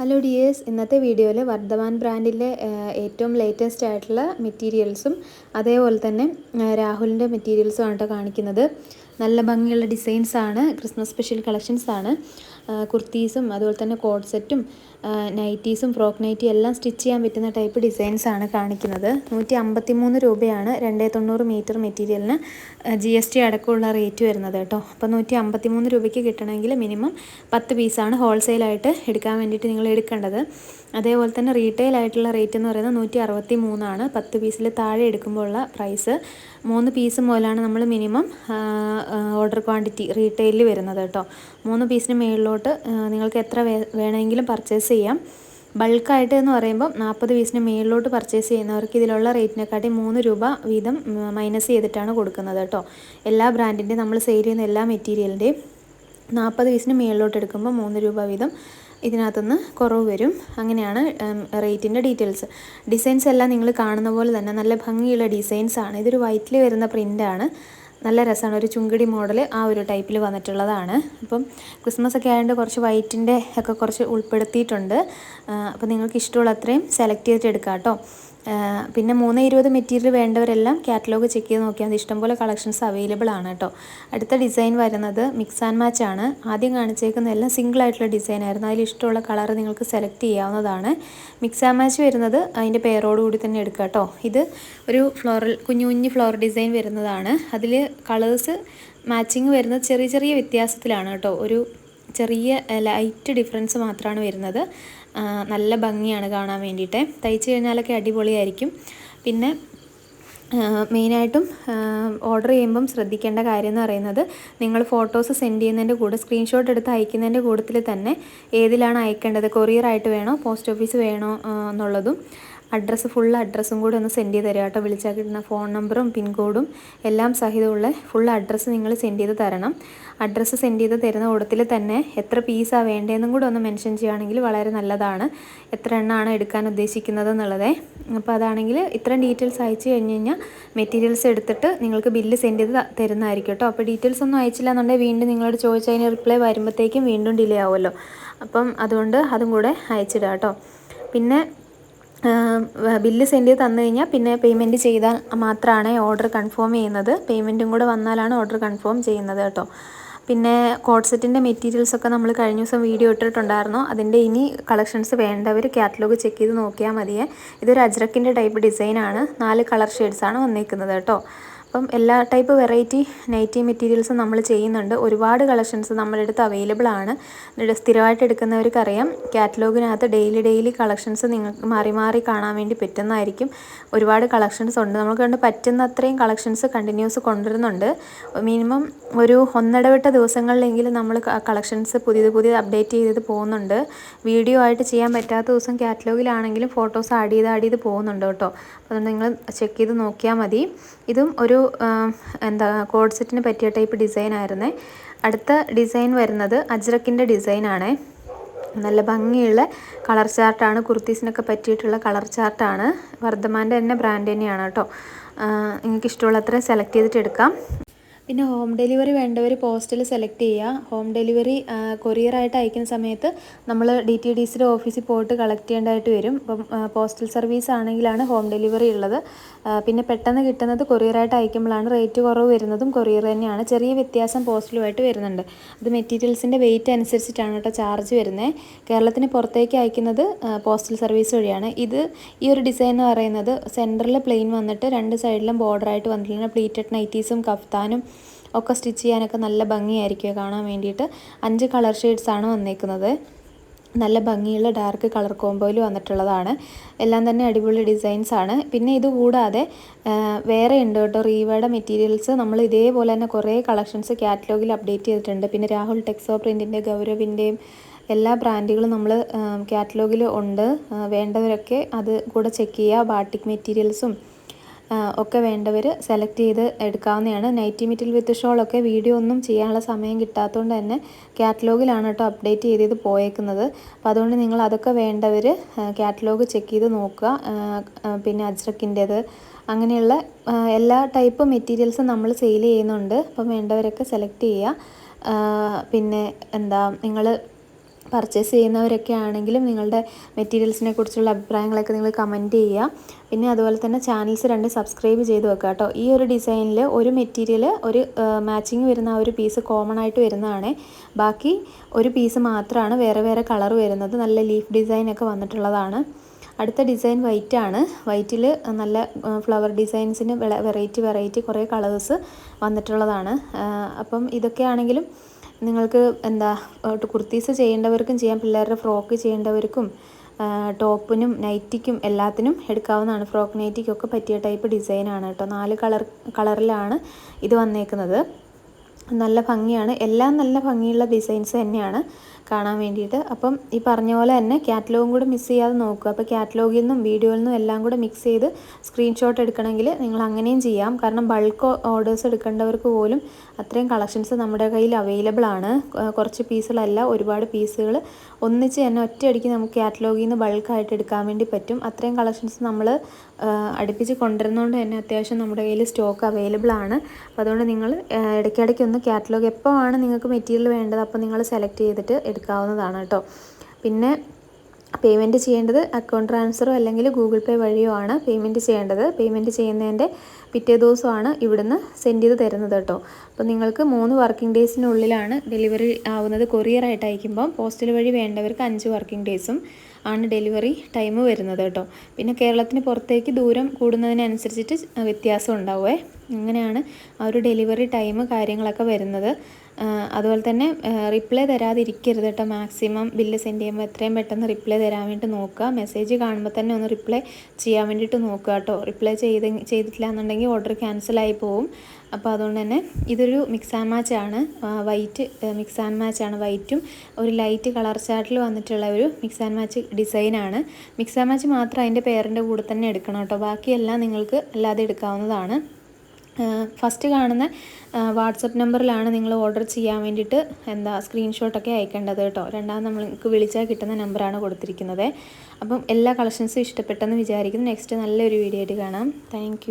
Hello dears ഇന്നത്തെ വീഡിയോയിൽ വർദ്ധമാൻ ബ്രാൻഡിലെ ഏറ്റവും ലേറ്റസ്റ്റ് ആയിട്ടുള്ള മെറ്റീരിയൽസും അതേപോലെ തന്നെ രാഹുലിന്റെ മെറ്റീരിയൽസും ആണ് കേട്ടോ കാണിക്കുന്നത്. നല്ല ഭംഗിയുള്ള ഡിസൈൻസാണ് ക്രിസ്മസ് സ്പെഷ്യൽ കളക്ഷൻസാണ് കുർത്തീസും അതുപോലെ തന്നെ കോഡ് സെറ്റും നൈറ്റീസും ഫ്രോക്ക് നൈറ്റിയും എല്ലാം സ്റ്റിച്ച് ചെയ്യാൻ പറ്റുന്ന ടൈപ്പ് ഡിസൈൻസ് ആണ് കാണിക്കുന്നത്. നൂറ്റി അമ്പത്തി മൂന്ന് രൂപയാണ് രണ്ടേ തൊണ്ണൂറ് മീറ്റർ മെറ്റീരിയലിന് ജി എസ് ടി അടക്കമുള്ള റേറ്റ് വരുന്നത് കേട്ടോ. അപ്പോൾ നൂറ്റി അമ്പത്തി മൂന്ന് രൂപയ്ക്ക് കിട്ടണമെങ്കിൽ മിനിമം പത്ത് പീസാണ് ഹോൾസെയിലായിട്ട് എടുക്കാൻ വേണ്ടിയിട്ട് നിങ്ങൾ എടുക്കേണ്ടത്. അതേപോലെ തന്നെ റീറ്റെയിൽ ആയിട്ടുള്ള റേറ്റ് എന്ന് പറയുന്നത് നൂറ്റി അറുപത്തി മൂന്നാണ് പത്ത് പീസിൽ താഴെ എടുക്കുമ്പോൾ ഉള്ള പ്രൈസ് മൂന്ന് പീസ് മുതലാണ് നമ്മൾ മിനിമം ഓർഡർ ക്വാണ്ടിറ്റി റീറ്റെയിലിൽ വരുന്നത് കേട്ടോ. മൂന്ന് പീസിന് മുകളിലോട്ട് നിങ്ങൾക്ക് എത്ര വേണമെങ്കിലും പർച്ചേസ് ചെയ്യാം. ബൾക്കായിട്ട് എന്ന് പറയുമ്പോൾ നാൽപ്പത് പീസിന് മുകളിലോട്ട് പർച്ചേസ് ചെയ്യുന്നവർക്ക് ഇതിലുള്ള റേറ്റിനെക്കാട്ടി മൂന്ന് രൂപ വീതം മൈനസ് ചെയ്തിട്ടാണ് കൊടുക്കുന്നത് കേട്ടോ. എല്ലാ ബ്രാൻഡിന്റെയും നമ്മൾ സെയിൽ ചെയ്യുന്ന എല്ലാ മെറ്റീരിയലിന്റെയും നാൽപ്പത് പീസിന് മുകളിലോട്ട് എടുക്കുമ്പോൾ മൂന്ന് രൂപ വീതം ഇതിനകത്തുനിന്ന് കുറവ് വരും. അങ്ങനെയാണ് റേറ്റിന്റെ ഡീറ്റെയിൽസ് ഡിസൈൻസ് എല്ലാം നിങ്ങൾ കാണുന്ന പോലെ തന്നെ നല്ല ഭംഗിയുള്ള ഡിസൈൻസ് ആണ്. ഇതൊരു വൈറ്റിൽ വരുന്ന പ്രിന്റാണ് നല്ല രസമാണ്. ഒരു ചുങ്കിടി മോഡൽ ആ ഒരു ടൈപ്പിൽ വന്നിട്ടുള്ളതാണ്. അപ്പം ക്രിസ്മസ് ഒക്കെ ആയതുകൊണ്ട് കുറച്ച് വൈറ്റിന്റെ ഒക്കെ കുറച്ച് ഉൾപ്പെടുത്തിയിട്ടുണ്ട്. അപ്പോൾ നിങ്ങൾക്ക് ഇഷ്ടമുള്ള അത്രയും സെലക്ട് ചെയ്തിട്ട് എടുക്കാം കേട്ടോ പിന്നെ മൂന്ന് ഇരുപത് മെറ്റീരിയൽ വേണ്ടവരെല്ലാം കാറ്റലോഗ് ചെക്ക് ചെയ്ത് നോക്കിയാൽ മതി. ഇഷ്ടംപോലെ കളക്ഷൻസ് അവൈലബിൾ ആണ് കേട്ടോ അടുത്ത ഡിസൈൻ വരുന്നത് മിക്സ് ആൻഡ് മാച്ച് ആണ്. ആദ്യം കാണിച്ചേക്കുന്ന എല്ലാം സിംഗിൾ ആയിട്ടുള്ള ഡിസൈൻ ആയിരുന്നു. അതിൽ ഇഷ്ടമുള്ള കളർ നിങ്ങൾക്ക് സെലക്ട് ചെയ്യാവുന്നതാണ്. മിക്സ് ആൻഡ് മാച്ച് വരുന്നത് അതിന്റെ പേരോട് കൂടി തന്നെ എടുക്കുക കേട്ടോ ഇത് ഒരു ഫ്ലോറൽ കുഞ്ഞു കുഞ്ഞു ഫ്ലോർ ഡിസൈൻ വരുന്നതാണ്. അതിൽ കളേഴ്സ് മാച്ചിങ് വരുന്നത് ചെറിയ ചെറിയ വ്യത്യാസത്തിലാണ് കേട്ടോ ഒരു ചെറിയ ലൈറ്റ് ഡിഫറൻസ് മാത്രമാണ് വരുന്നത്. നല്ല ഭംഗിയാണ് കാണാൻ വേണ്ടിയിട്ട്. തയ്ച്ച് കഴിഞ്ഞാലൊക്കെ അടിപൊളിയായിരിക്കും. പിന്നെ മെയിനായിട്ടും ഓർഡർ ചെയ്യുമ്പം ശ്രദ്ധിക്കേണ്ട കാര്യം എന്ന് പറയുന്നത് നിങ്ങൾ ഫോട്ടോസ് സെൻഡ് ചെയ്യുന്നതിന്റെ കൂടെ സ്ക്രീൻഷോട്ട് എടുത്ത് അയക്കുന്നതിന്റെ കൂട്ടത്തിൽ തന്നെ ഏതിലാണ് അയക്കേണ്ടത്? കൊറിയറായിട്ട് വേണോ? പോസ്റ്റ് ഓഫീസ് വേണോ എന്നുള്ളതും. അഡ്രസ്സ് ഫുൾ അഡ്രസ്സും കൂടി ഒന്ന് സെൻഡ് ചെയ്ത് തരാം കേട്ടോ. വിളിച്ചാൽ കിട്ടുന്ന ഫോൺ നമ്പറും പിൻകോഡും എല്ലാം സഹിതമുള്ള ഫുൾ അഡ്രസ്സ് നിങ്ങൾ സെൻഡ് ചെയ്ത് തരണം. അഡ്രസ്സ് സെൻഡ് ചെയ്ത് തരുന്ന കൂടത്തിൽ തന്നെ എത്ര പീസാണ് വേണ്ടതെന്നും കൂടെ ഒന്ന് മെൻഷൻ ചെയ്യുകയാണെങ്കിൽ വളരെ നല്ലതാണ്. എത്ര എണ്ണമാണ് എടുക്കാൻ ഉദ്ദേശിക്കുന്നത് എന്നുള്ളത്. അപ്പോൾ അതാണെങ്കിൽ ഇത്രയും ഡീറ്റെയിൽസ് അയച്ചു കഴിഞ്ഞ് കഴിഞ്ഞാൽ മെറ്റീരിയൽസ് എടുത്തിട്ട് നിങ്ങൾക്ക് ബില്ല് സെൻഡ് ചെയ്ത് തരുന്നതായിരിക്കും കേട്ടോ. അപ്പോൾ ഡീറ്റെയിൽസ് ഒന്നും അയച്ചില്ല എന്നുണ്ടെങ്കിൽ വീണ്ടും നിങ്ങളോട് ചോദിച്ചതിന് റിപ്ലൈ വരുമ്പോഴത്തേക്കും വീണ്ടും ഡിലേ ആവുമല്ലോ. അപ്പം അതുകൊണ്ട് അതും കൂടെ അയച്ചിടാം കേട്ടോ. പിന്നെ ബില്ല് സെൻഡ് ചെയ്ത് തന്നു കഴിഞ്ഞാൽ പിന്നെ പേയ്മെന്റ് ചെയ്താൽ മാത്രമാണ് ഓർഡർ കൺഫേം ചെയ്യുന്നത്. പേയ്മെന്റും കൂടെ വന്നാലാണ് ഓർഡർ കൺഫേം ചെയ്യുന്നത് കേട്ടോ. പിന്നെ കോഡ് സെറ്റിന്റെ മെറ്റീരിയൽസ് ഒക്കെ നമ്മൾ കഴിഞ്ഞ ദിവസം വീഡിയോ ഇട്ടിട്ടുണ്ടായിരുന്നു. അതിന്റെ ഇനി കളക്ഷൻസ് വേണ്ടവർ കാറ്റലോഗ് ചെക്ക് ചെയ്ത് നോക്കിയാൽ മതിയേ. ഇതൊരു അജ്രക്കിന്റെ ടൈപ്പ് ഡിസൈനാണ് നാല് കളർ ഷെയ്ഡ്സാണ് വന്നിരിക്കുന്നത് കേട്ടോ. അപ്പം എല്ലാ ടൈപ്പ് വെറൈറ്റി നൈറ്റി മെറ്റീരിയൽസും നമ്മൾ ചെയ്യുന്നുണ്ട്. ഒരുപാട് കളക്ഷൻസ് നമ്മുടെ അടുത്ത് അവൈലബിൾ ആണ് സ്ഥിരമായിട്ട് എടുക്കുന്നവർക്കറിയാം. കാറ്റലോഗിനകത്ത് ഡെയിലി ഡെയിലി കളക്ഷൻസ് നിങ്ങൾക്ക് മാറി മാറി കാണാൻ വേണ്ടി പറ്റുന്നതായിരിക്കും. ഒരുപാട് കളക്ഷൻസ് ഉണ്ട്. നമുക്ക് കണ്ട് പറ്റുന്ന അത്രയും കളക്ഷൻസ് കണ്ടിന്യൂസ് കൊണ്ടുവരുന്നുണ്ട്. മിനിമം ഒരു ഒന്നിടവിട്ട ദിവസങ്ങളിലെങ്കിലും നമ്മൾ കളക്ഷൻസ് പുതിയത് പുതിയത് അപ്ഡേറ്റ് ചെയ്ത് പോകുന്നുണ്ട്. വീഡിയോ ആയിട്ട് ചെയ്യാൻ പറ്റാത്ത ദിവസം കാറ്റലോഗിലാണെങ്കിലും ഫോട്ടോസ് ആഡ് ചെയ്ത് ആഡ് ചെയ്ത് പോകുന്നുണ്ട് കേട്ടോ. അതുകൊണ്ട് നിങ്ങൾ ചെക്ക് ചെയ്ത് നോക്കിയാൽ മതി. ഇതും ഒരു എന്താ കോഡ് സെറ്റിന് പറ്റിയ ടൈപ്പ് ഡിസൈൻ ആയിരുന്നേ. അടുത്ത ഡിസൈൻ വരുന്നത് അജ്രക്കിന്റെ ഡിസൈനാണേ നല്ല ഭംഗിയുള്ള കളർ ചാർട്ടാണ് കുർത്തീസിനൊക്കെ പറ്റിയിട്ടുള്ള കളർ ചാർട്ടാണ് വർദ്ധമാന്റെ തന്നെ ബ്രാൻഡ് തന്നെയാണ് കേട്ടോ. നിങ്ങൾക്ക് ഇഷ്ടമുള്ളത്ര സെലക്ട് ചെയ്തിട്ട് എടുക്കാം. പിന്നെ ഹോം ഡെലിവറി വേണ്ടവർ പോസ്റ്റിൽ സെലക്ട് ചെയ്യുക. ഹോം ഡെലിവറി കൊറിയറായിട്ട് അയക്കുന്ന സമയത്ത് നമ്മൾ ഡി ടി ഡി സിയുടെ ഓഫീസിൽ പോയിട്ട് കളക്ട് ചെയ്യേണ്ടതായിട്ട് വരും. അപ്പം പോസ്റ്റൽ സർവീസ് ആണെങ്കിലാണ് ഹോം ഡെലിവറി ഉള്ളത്. പിന്നെ പെട്ടെന്ന് കിട്ടുന്നത് കൊറിയറായിട്ട് അയക്കുമ്പോഴാണ് റേറ്റ് കുറവ് വരുന്നതും കൊറിയർ തന്നെയാണ്. ചെറിയ വ്യത്യാസം പോസ്റ്റലുമായിട്ട് വരുന്നുണ്ട്. അത് മെറ്റീരിയൽസിന്റെ വെയിറ്റ് അനുസരിച്ചിട്ടാണ് കേട്ടോ ചാർജ് വരുന്നത് കേരളത്തിന് പുറത്തേക്ക് അയക്കുന്നത് പോസ്റ്റൽ സർവീസ് വഴിയാണ്. ഇത് ഈ ഒരു ഡിസൈൻ എന്ന് പറയുന്നത് സെന്ററിൽ പ്ലെയിൻ വന്നിട്ട് രണ്ട് സൈഡിലും ബോർഡറായിട്ട് വന്നിട്ടുള്ള പ്ലീറ്റഡ് നൈറ്റീസും കഫ്താനും ഒക്കെ സ്റ്റിച്ച് ചെയ്യാനൊക്കെ നല്ല ഭംഗിയായിരിക്കും കാണാൻ വേണ്ടിയിട്ട്. അഞ്ച് കളർ ഷെയ്ഡ്സാണ് വന്നേക്കുന്നത്. നല്ല ഭംഗിയുള്ള ഡാർക്ക് കളർ കോംബോയിൽ വന്നിട്ടുള്ളതാണ്. എല്ലാം തന്നെ അടിപൊളി ഡിസൈൻസ് ആണ്. പിന്നെ ഇത് കൂടാതെ വേറെ ഉണ്ട് കേട്ടോ. റീവയുടെ മെറ്റീരിയൽസ്. നമ്മൾ ഇതേപോലെ തന്നെ കുറേ കളക്ഷൻസ് കാറ്റലോഗിൽ അപ്ഡേറ്റ് ചെയ്തിട്ടുണ്ട്. പിന്നെ രാഹുൽ ടെക്സോ പ്രിന്റിന്റെ ഗൗരവിന്റെയും എല്ലാ ബ്രാൻഡുകളും നമ്മൾ കാറ്റലോഗിൽ ഉണ്ട്. വേണ്ടവരൊക്കെ അത് കൂടെ ചെക്ക് ചെയ്യുക. ബാട്ടിക് മെറ്റീരിയൽസും ഒക്കെ വേണ്ടവർ സെലക്ട് ചെയ്ത് എടുക്കാവുന്നതാണ്. നൈറ്റി മെറ്റീരിയൽ വിത്ത് ഷോളൊക്കെ വീഡിയോ ഒന്നും ചെയ്യാനുള്ള സമയം കിട്ടാത്തതുകൊണ്ട് തന്നെ കാറ്റലോഗിലാണ് കേട്ടോ അപ്ഡേറ്റ് ചെയ്ത് പോയേക്കുന്നത്. അപ്പോൾ അതുകൊണ്ട് നിങ്ങൾ അതൊക്കെ വേണ്ടവർ കാറ്റലോഗ് ചെക്ക് ചെയ്ത് നോക്കുക. പിന്നെ അജ്രക്കിന്റേത്. അങ്ങനെയുള്ള എല്ലാ ടൈപ്പ് മെറ്റീരിയൽസും നമ്മൾ സെയിൽ ചെയ്യുന്നുണ്ട്. അപ്പം വേണ്ടവരൊക്കെ സെലക്ട് ചെയ്യുക. പിന്നെ എന്താ നിങ്ങൾ പർച്ചേസ് ചെയ്യുന്നവരൊക്കെ ആണെങ്കിലും നിങ്ങളുടെ മെറ്റീരിയൽസിനെ കുറിച്ചുള്ള അഭിപ്രായങ്ങളൊക്കെ നിങ്ങൾ കമന്റ് ചെയ്യുക. പിന്നെ അതുപോലെ തന്നെ ചാനൽസ് രണ്ട് സബ്സ്ക്രൈബ് ചെയ്ത് വെക്കുക കേട്ടോ. ഈ ഒരു ഡിസൈനിൽ ഒരു മെറ്റീരിയൽ ഒരു മാച്ചിങ് വരുന്ന ആ ഒരു പീസ് കോമൺ ആയിട്ട് വരുന്നതാണ്. ബാക്കി ഒരു പീസ് മാത്രമാണ്. വേറെ വേറെ കളർ വരുന്നത്. നല്ല ലീഫ് ഡിസൈനൊക്കെ വന്നിട്ടുള്ളതാണ്. അടുത്ത ഡിസൈൻ വൈറ്റ് ആണ്. വൈറ്റിൽ നല്ല ഫ്ലവർ ഡിസൈൻസിന് വെറൈറ്റി വെറൈറ്റി കുറേ കളേഴ്സ് വന്നിട്ടുള്ളതാണ്. അപ്പം ഇതൊക്കെ ആണെങ്കിലും നിങ്ങൾക്ക് എന്താ കുർത്തീസ് ചെയ്യേണ്ടവർക്കും ചെയ്യാം പിള്ളേരുടെ ഫ്രോക്ക് ചെയ്യേണ്ടവർക്കും ടോപ്പിനും നൈറ്റിക്കും എല്ലാത്തിനും എടുക്കാവുന്നതാണ്. ഫ്രോക്ക് നൈറ്റിക്കൊക്കെ പറ്റിയ ടൈപ്പ് ഡിസൈനാണ് കേട്ടോ. നാല് കളർ കളറിലാണ് ഇത് വന്നേക്കുന്നത്. നല്ല ഭംഗിയാണ്. എല്ലാം നല്ല ഭംഗിയുള്ള ഡിസൈൻസ് തന്നെയാണ്. കാണാൻ വേണ്ടിയിട്ട്. അപ്പം ഈ പറഞ്ഞ പോലെ തന്നെ കാറ്റലോഗും കൂടെ മിസ് ചെയ്യാതെ നോക്കുക. അപ്പോൾ കാറ്റലോഗിൽ നിന്നും വീഡിയോയിൽ നിന്നും എല്ലാം കൂടെ മിക്സ് ചെയ്ത് സ്ക്രീൻഷോട്ട് എടുക്കണമെങ്കിൽ നിങ്ങൾ അങ്ങനെയും ചെയ്യാം. കാരണം ബൾക്ക് ഓർഡേഴ്സ് എടുക്കേണ്ടവർക്ക് പോലും അത്രയും കളക്ഷൻസ് നമ്മുടെ കയ്യിൽ അവൈലബിൾ ആണ്. കുറച്ച് പീസുകളല്ല ഒരുപാട് പീസുകൾ ഒന്നിച്ച് തന്നെ ഒറ്റയടിക്ക് നമുക്ക് കാറ്റലോഗിൽ നിന്ന് ബൾക്കായിട്ട് എടുക്കാൻ വേണ്ടി പറ്റും. അത്രയും കളക്ഷൻസ് നമ്മൾ അടുപ്പിച്ച് കൊണ്ടുവരുന്നതുകൊണ്ട് തന്നെ അത്യാവശ്യം നമ്മുടെ കയ്യിൽ സ്റ്റോക്ക് അവൈലബിൾ ആണ്. അപ്പോൾ അതുകൊണ്ട് നിങ്ങൾ ഇടയ്ക്കിടയ്ക്ക് ഒന്ന് കാറ്റലോഗ് എപ്പോഴാണ് നിങ്ങൾക്ക് മെറ്റീരിയൽ വേണ്ടത് അപ്പോൾ നിങ്ങൾ സെലക്ട് ചെയ്തിട്ട് എടുക്കാവുന്നതാണ് കേട്ടോ. പിന്നെ പേയ്മെന്റ് ചെയ്യേണ്ടത് അക്കൗണ്ട് ട്രാൻസ്ഫറോ അല്ലെങ്കിൽ ഗൂഗിൾ പേ വഴിയോ ആണ് പേയ്മെന്റ് ചെയ്യേണ്ടത്. പേയ്മെന്റ് ചെയ്യുന്നതിന്റെ പിറ്റേ ദിവസമാണ് ഇവിടുന്ന് സെൻഡ് ചെയ്ത് തരുന്നത് കേട്ടോ. അപ്പോൾ നിങ്ങൾക്ക് മൂന്ന് വർക്കിംഗ് ഡേയ്സിനുള്ളിലാണ് ഡെലിവറി ആവുന്നത്. കൊറിയർ ആയിട്ട് അയക്കുമ്പോൾ പോസ്റ്റൽ വഴി വേണ്ടവർക്ക് അഞ്ച് വർക്കിംഗ് ഡേയ്സും ആണ് ഡെലിവറി ടൈം വരുന്നത് കേട്ടോ. പിന്നെ കേരളത്തിന് പുറത്തേക്ക് ദൂരം കൂടുന്നതിനനുസരിച്ചിട്ട് വ്യത്യാസം ഉണ്ടാവുമേ അങ്ങനെയാണ് ആ ഒരു ഡെലിവറി ടൈം കാര്യങ്ങളൊക്കെ വരുന്നത്. അതുപോലെ തന്നെ റിപ്ലൈ തരാതിരിക്കരുത് കേട്ടോ. മാക്സിമം ബില്ല് സെൻഡ് ചെയ്യുമ്പോൾ എത്രയും പെട്ടെന്ന് റിപ്ലൈ തരാൻ വേണ്ടി നോക്കുക. മെസ്സേജ് കാണുമ്പോൾ തന്നെ ഒന്ന് റിപ്ലൈ ചെയ്യാൻ വേണ്ടിയിട്ട് നോക്കുക കേട്ടോ. റിപ്ലൈ ചെയ്ത് ചെയ്തിട്ടില്ല എന്നുണ്ടെങ്കിൽ ഓർഡർ ക്യാൻസലായി പോവും. അപ്പോൾ അതുകൊണ്ട് തന്നെ ഇതൊരു മിക്സ് ആൻഡ് മാച്ച് ആണ്. വൈറ്റ് മിക്സ് ആൻഡ് മാച്ച് ആണ് വൈറ്റും ഒരു ലൈറ്റ് കളർ ചാർട്ടിൽ വന്നിട്ടുള്ള ഒരു മിക്സ് ആൻഡ് മാച്ച് ഡിസൈനാണ് മിക്സ് ആൻഡ് മാച്ച് മാത്രം അതിന്റെ പേരിന്റെ കൂടെ തന്നെ എടുക്കണം കേട്ടോ. ബാക്കിയെല്ലാം നിങ്ങൾക്ക് അല്ലാതെ എടുക്കാവുന്നതാണ്. ഫസ്റ്റ് കാണുന്ന വാട്സപ്പ് നമ്പറിലാണ് നിങ്ങൾ ഓർഡർ ചെയ്യാൻ വേണ്ടിയിട്ട് എന്താ സ്ക്രീൻഷോട്ടൊക്കെ അയക്കേണ്ടത് കേട്ടോ. രണ്ടാമത് നമ്മൾക്ക് വിളിച്ചാൽ കിട്ടുന്ന നമ്പറാണ് കൊടുത്തിരിക്കുന്നത്. അപ്പം എല്ലാ കളക്ഷൻസും ഇഷ്ടപ്പെട്ടെന്ന് വിചാരിക്കുന്നു. നെക്സ്റ്റ് നല്ലൊരു വീഡിയോ ആയിട്ട് കാണാം. താങ്ക്